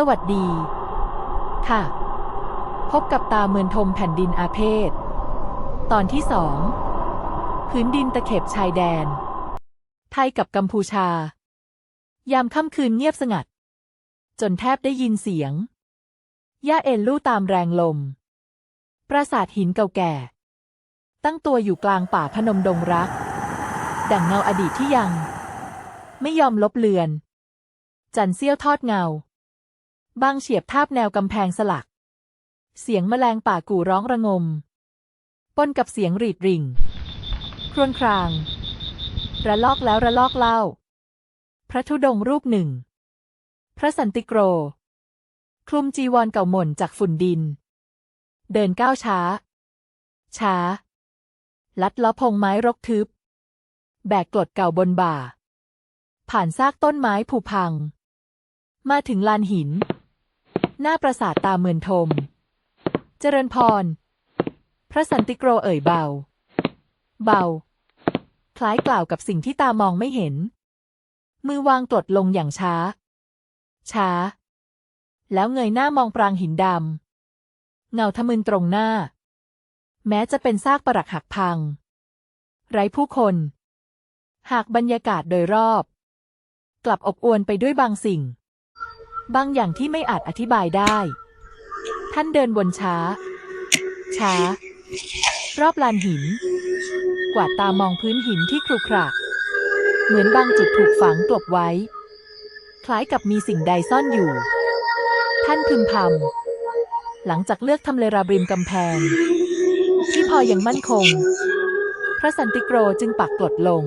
สวัสดี ค่ะ พบกับตาเมือนทมแผ่นดินอาเพศ ตอนที่สองพื้นดินตะเข็บชายแดน ไทยกับกัมพูชา ยามค่ำคืนเงียบสงัด จนแทบได้ยินเสียง ย่าเอ็นลู่ตามแรงลม ปราสาทหินเก่าแก่ ตั้งตัวอยู่กลางป่าพนมดงรัก ดั่งเงาอดีตที่ยัง ไม่ยอมลบเลือน จันเสี้ยวทอดเงา บางเฉียบทาบแนวกำแพงสลัก เสียงแมลงป่ากู่ร้องระงม ปนกับเสียงรีดริ่ง ครวญคราง ระลอกแล้วระลอกเล่า พระธุดงค์รูปหนึ่ง พระสันติโกร คลุมจีวรเก่าหม่นจากฝุ่นดิน เดินก้าวช้า ช้า ลัดล้อพงไม้รกทึบ แบกกรดเก่าบนบ่า ผ่านซากต้นไม้ผุพังมาถึงลานหิน หน้าปราสาทตาเมือนทม เจริญพร พระสันติโกรเอ่ยเบา เบา คล้ายกล่าวกับสิ่งที่ตามองไม่เห็น มือวางกดลงอย่างช้า ช้า แล้วเงยหน้ามองปรางหินดำ เงาทะมึนตรงหน้า แม้จะเป็นซากปรักหักพัง ไร้ผู้คน หากบรรยากาศโดยรอบ กลับอบอวลไปด้วยบางสิ่ง บางอย่างที่ไม่อาจอธิบายได้ ท่านเดินบนช้า ช้า รอบลานหิน กวาดตามองพื้นหินที่ครุขระเหมือนบางจุดถูกฝังกลบไว้ คล้ายกับมีสิ่งใดซ่อนอยู่ ท่านพึมพำหลังจากเลือกทำเลราบริมกำแพง ที่พออยังมั่นคง พระสันติโกรจึงปักกลดลง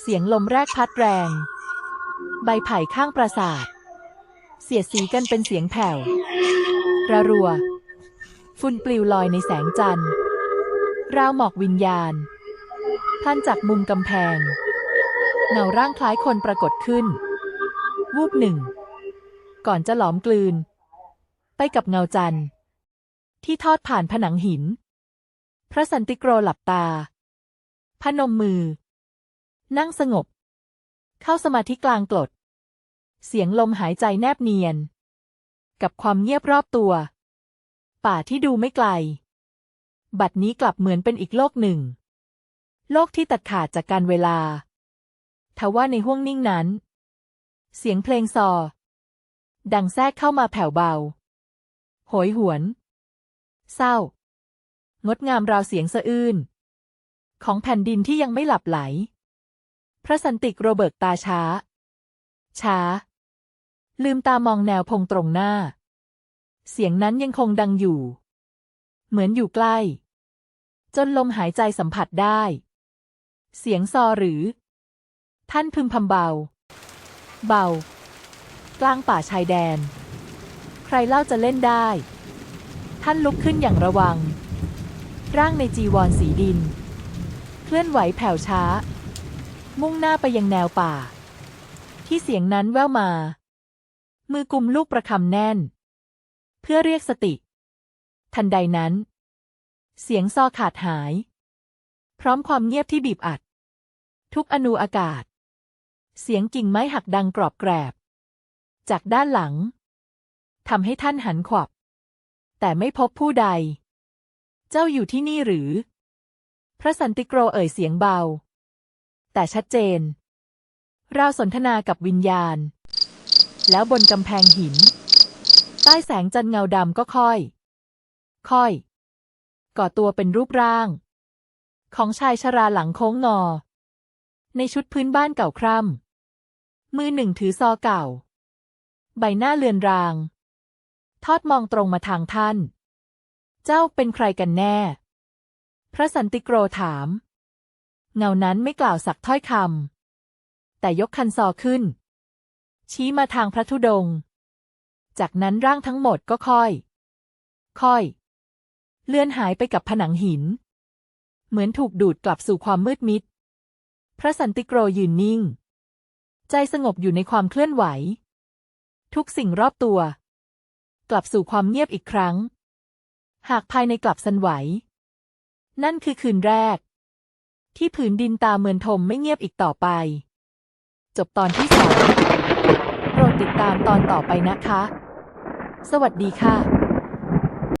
เสียงลมแรกพัดแรง ใบไผ่ข้างปราสาท เสียดสีกันเป็นเสียงแผ่วระรัว ฝุ่นปลิวลอยในแสงจันทร์ ราวหมอกวิญญาณพลันจากมุมกำแพง เงาร่างคล้ายคนปรากฏขึ้น วูบหนึ่ง ก่อนจะหลอมกลืน ไปกับเงาจันทร์ ที่ทอดผ่านผนังหิน พระสันติโกรหลับตา พนมมือ นั่งสงบ เข้าสมาธิกลางกรด เสียงลมหายใจแนบเนียน กับความเงียบรอบตัว ป่าที่ดูไม่ไกล บัดนี้กลับเหมือนเป็นอีกโลกหนึ่ง โลกที่ตัดขาดจากการเวลา ทว่าในห้วงนิ่งนั้น เสียงเพลงซอ ดังแทรกเข้ามาแผ่วเบา โหยหวน เศร้า งดงามราวเสียงสะอื้น ของแผ่นดินที่ยังไม่หลับไหล พระสันติกโรเบิร์ตตาช้า ช้า ลืมตามองแนวพงตรงหน้า เสียงนั้นยังคงดังอยู่ เหมือนอยู่ใกล้ จนลมหายใจสัมผัสได้ เสียงซอหรือ ท่านพึมพำเบา เบา กลางป่าชายแดน ใครเล่าจะเล่นได้ ท่านลุกขึ้นอย่างระวัง ร่างในจีวรสีดิน เคลื่อนไหวแผ่วช้า มุ่งหน้าไปยังแนวป่า ที่เสียงนั้นแว่วมา มือกุมลูกประคำแน่น เพื่อเรียกสติ ทันใดนั้น เสียงซอขาดหาย พร้อมความเงียบที่บีบอัด ทุกอนูอากาศ เสียงกิ่งไม้หักดังกรอบแกรบ จากด้านหลังทำให้ท่านหันขวับ แต่ไม่พบผู้ใด เจ้าอยู่ที่นี่หรือ พระสันติโกรเอ่ยเสียงเบา แต่ชัดเจนราวสนทนากับวิญญาณ แล้วบนกำแพงหิน ใต้แสงจันทร์เงาดำก็ค่อย ค่อย ก่อตัวเป็นรูปร่าง ของชายชราหลังโค้งงอ ในชุดพื้นบ้านเก่าคร่ำมือหนึ่งถือซอเก่า ใบหน้าเลือนราง ทอดมองตรงมาทางท่าน เจ้าเป็นใครกันแน่ พระสันติโกรถาม เงานั้นไม่กล่าวสักถ้อยคำแต่ยกคันซอขึ้น ชี้มาทางพระธุดงค์จากนั้นร่างทั้งหมดก็ค่อย ค่อย เลื่อนหายไปกับผนังหิน เหมือนถูกดูดกลับสู่ความมืดมิด พระสันติโกรยืนนิ่ง ใจสงบอยู่ในความเคลื่อนไหว ทุกสิ่งรอบตัว กลับสู่ความเงียบอีกครั้ง หากภายในกลับสันไหว นั่นคือคืนแรก ที่ผืนดินตาเมือนทมไม่เงียบอีกต่อไป จบตอนที่สอง ติดตามตอนต่อไปนะคะ สวัสดีค่ะ